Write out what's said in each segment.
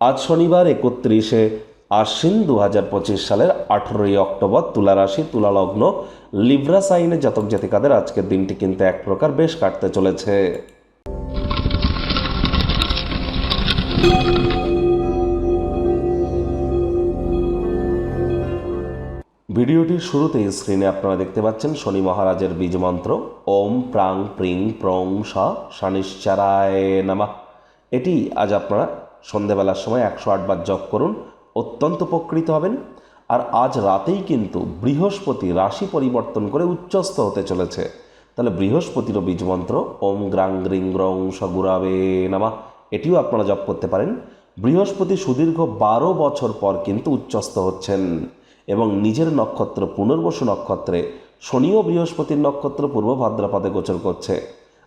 আজ শনিবার একত্রিশে আশ্বিন দু হাজার পঁচিশ সালের আঠেরোই অক্টোবর তুলা রাশি, তুলা লগ্ন, লিব্রা সাইনে জাতক জাতিকাদের আজকের দিনটি কিন্তু এক প্রকার বেশ কাটতে চলেছে। ভিডিওটির শুরুতেই স্ক্রিনে আপনারা দেখতে পাচ্ছেন শনি মহারাজের বীজ মন্ত্র, ওম প্রাং প্রিং প্রং স শনিশ্চারায় নামা। এটি আজ আপনারা সন্ধেবেলার সময় একশো আটবার জপ করুন, অত্যন্ত উপকৃত হবেন। আর আজ রাতেই কিন্তু বৃহস্পতি রাশি পরিবর্তন করে উচ্চস্থ হতে চলেছে। তাহলে বৃহস্পতিরও বীজ মন্ত্র, ওম গ্রাং গ্রিং গ্রং সগুরাবে নামা, এটিও আপনারা জপ করতে পারেন। বৃহস্পতি সুদীর্ঘ বারো বছর পর কিন্তু উচ্চস্থ হচ্ছেন এবং নিজের নক্ষত্র পুনর্বসু নক্ষত্রে শনি ও বৃহস্পতির নক্ষত্র পূর্ব ভাদ্রপদে গোচর করছে।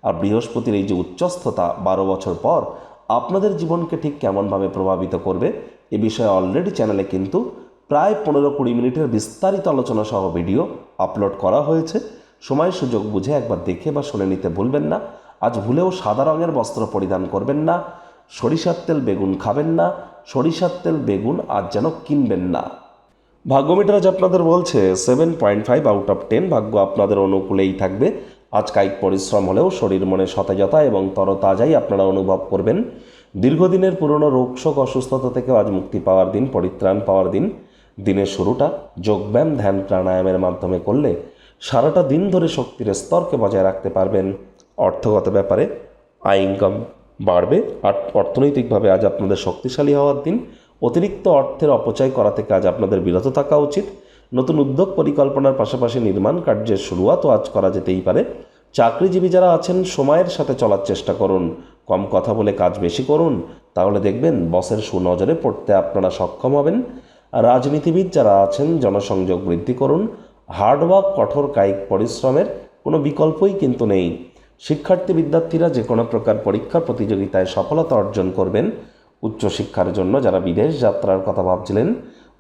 আর বৃহস্পতির এই যে উচ্চস্থতা বারো বছর পর আপনাদের জীবনকে ঠিক কেমনভাবে প্রভাবিত করবে এ বিষয়ে অলরেডি চ্যানেলে কিন্তু প্রায় পনেরো কুড়ি মিনিটের বিস্তারিত আলোচনা সহ ভিডিও আপলোড করা হয়েছে। সময় সুযোগ বুঝে একবার দেখে বা শুনে নিতে ভুলবেন না। আজ ভুলেও সাদা রঙের বস্ত্র পরিধান করবেন না। সরিষার তেল বেগুন খাবেন না। সরিষার তেল বেগুন আজ যেন কিনবেন না। ভাগ্যমিটার আজ আপনাদের বলছে seven point five out of ten ভাগ্য আপনাদের অনুকূলেই থাকবে। আজ কায়িক পরিশ্রম হলেও শরীর মনে সতেজতা এবং তরতাজাই আপনারা অনুভব করবেন। দীর্ঘদিনের পুরনো রোগশোক অসুস্থতা থেকেও আজ মুক্তি পাওয়ার দিন, পরিত্রাণ পাওয়ার দিন। দিনের শুরুটা যোগব্যায়াম, ধ্যান, প্রাণায়ামের মাধ্যমে করলে সারাটা দিন ধরে শক্তির স্তরকে বজায় রাখতে পারবেন। অর্থগত ব্যাপারে আয় ইনকাম বাড়বে। আর অর্থনৈতিকভাবে আজ আপনাদের শক্তিশালী হওয়ার দিন। অতিরিক্ত অর্থের অপচয় করা থেকে আজ আপনাদের বিরত থাকা উচিত। নতুন উদ্যোগ পরিকল্পনার পাশাপাশি নির্মাণ কার্যের শুরুয়াতও আজ করা যেতেই পারে। চাকরিজীবী যারা আছেন, সময়ের সাথে চলার চেষ্টা করুন। কম কথা বলে কাজ বেশি করুন। তাহলে দেখবেন বসের সুনজরে পড়তে আপনারা সক্ষম হবেন। রাজনীতিবিদ যারা আছেন, জনসংযোগ বৃদ্ধি করুন। হার্ডওয়ার্ক, কঠোর কায়িক পরিশ্রমের কোনো বিকল্পই কিন্তু নেই। শিক্ষার্থী বিদ্যার্থীরা যে কোনো প্রকার পরীক্ষা প্রতিযোগিতায় সফলতা অর্জন করবেন। উচ্চশিক্ষার জন্য যারা বিদেশ যাত্রার কথা ভাবছিলেন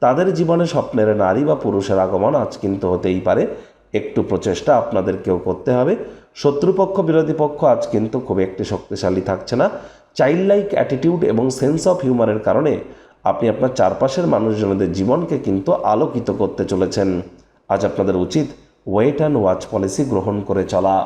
তাদের জীবনে স্বপ্নের নারী বা পুরুষের আগমন আজ কিন্তু হতেই পারে। একটু প্রচেষ্টা আপনাদেরকেও করতে হবে। শত্রুপক্ষ, বিরোধী পক্ষ আজ কিন্তু খুব একটি শক্তিশালী থাকছে না। চাইল্ড লাইক অ্যাটিটিউড এবং সেন্স অফ হিউমারের কারণে আপনি আপনার চারপাশের মানুষজনদের জীবনকে কিন্তু আলোকিত করতে চলেছেন। আজ আপনাদের উচিত ওয়েট অ্যান্ড ওয়াচ পলিসি গ্রহণ করে চলা।